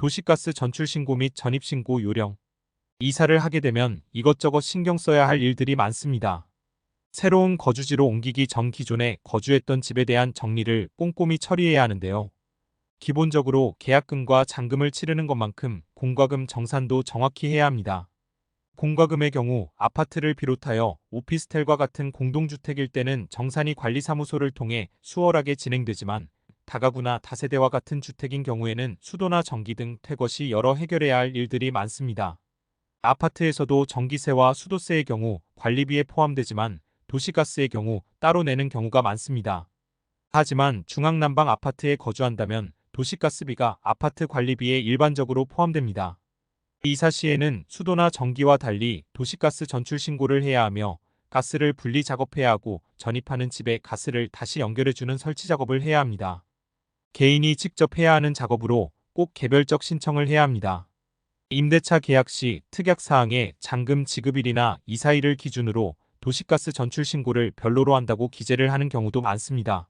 도시가스 전출신고 및 전입신고 요령. 이사를 하게 되면 이것저것 신경 써야 할 일들이 많습니다. 새로운 거주지로 옮기기 전 기존에 거주했던 집에 대한 정리를 꼼꼼히 처리해야 하는데요. 기본적으로 계약금과 잔금을 치르는 것만큼 공과금 정산도 정확히 해야 합니다. 공과금의 경우 아파트를 비롯하여 오피스텔과 같은 공동주택일 때는 정산이 관리사무소를 통해 수월하게 진행되지만 다가구나 다세대와 같은 주택인 경우에는 수도나 전기 등 퇴거 시 여러 해결해야 할 일들이 많습니다. 아파트에서도 전기세와 수도세의 경우 관리비에 포함되지만 도시가스의 경우 따로 내는 경우가 많습니다. 하지만 중앙난방 아파트에 거주한다면 도시가스비가 아파트 관리비에 일반적으로 포함됩니다. 이사 시에는 수도나 전기와 달리 도시가스 전출 신고를 해야 하며 가스를 분리 작업해야 하고 전입하는 집에 가스를 다시 연결해주는 설치 작업을 해야 합니다. 개인이 직접 해야 하는 작업으로 꼭 개별적 신청을 해야 합니다. 임대차 계약 시 특약 사항에 잔금 지급일이나 이사일을 기준으로 도시가스 전출 신고를 별로로 한다고 기재를 하는 경우도 많습니다.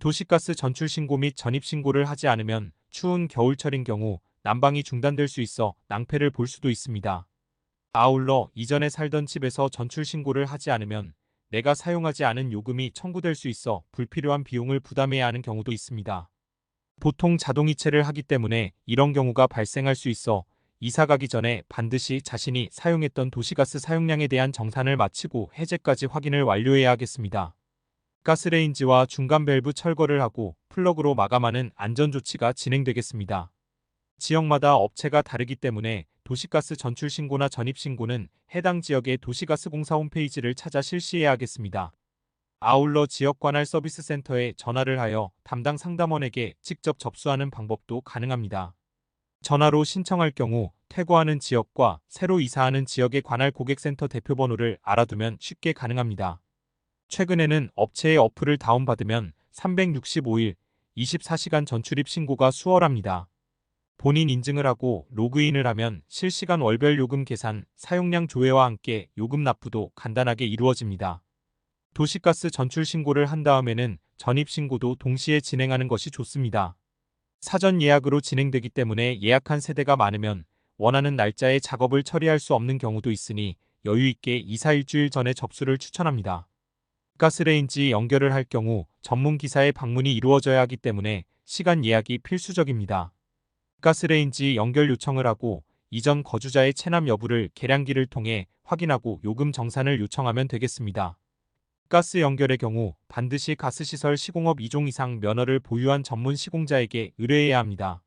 도시가스 전출 신고 및 전입 신고를 하지 않으면 추운 겨울철인 경우 난방이 중단될 수 있어 낭패를 볼 수도 있습니다. 아울러 이전에 살던 집에서 전출 신고를 하지 않으면 내가 사용하지 않은 요금이 청구될 수 있어 불필요한 비용을 부담해야 하는 경우도 있습니다. 보통 자동이체를 하기 때문에 이런 경우가 발생할 수 있어 이사 가기 전에 반드시 자신이 사용했던 도시가스 사용량에 대한 정산을 마치고 해제까지 확인을 완료해야 하겠습니다. 가스레인지와 중간 밸브 철거를 하고 플러그로 마감하는 안전조치가 진행되겠습니다. 지역마다 업체가 다르기 때문에 도시가스 전출 신고나 전입 신고는 해당 지역의 도시가스 공사 홈페이지를 찾아 실시해야 하겠습니다. 아울러 지역 관할 서비스 센터에 전화를 하여 담당 상담원에게 직접 접수하는 방법도 가능합니다. 전화로 신청할 경우 퇴거하는 지역과 새로 이사하는 지역의 관할 고객센터 대표 번호를 알아두면 쉽게 가능합니다. 최근에는 업체의 어플을 다운받으면 365일 24시간 전출입 신고가 수월합니다. 본인 인증을 하고 로그인을 하면 실시간 월별 요금 계산, 사용량 조회와 함께 요금 납부도 간단하게 이루어집니다. 도시가스 전출 신고를 한 다음에는 전입 신고도 동시에 진행하는 것이 좋습니다. 사전 예약으로 진행되기 때문에 예약한 세대가 많으면 원하는 날짜에 작업을 처리할 수 없는 경우도 있으니 여유 있게 이사 일주일 전에 접수를 추천합니다. 가스레인지 연결을 할 경우 전문 기사의 방문이 이루어져야 하기 때문에 시간 예약이 필수적입니다. 가스레인지 연결 요청을 하고 이전 거주자의 체납 여부를 계량기를 통해 확인하고 요금 정산을 요청하면 되겠습니다. 가스 연결의 경우 반드시 가스시설 시공업 2종 이상 면허를 보유한 전문 시공자에게 의뢰해야 합니다.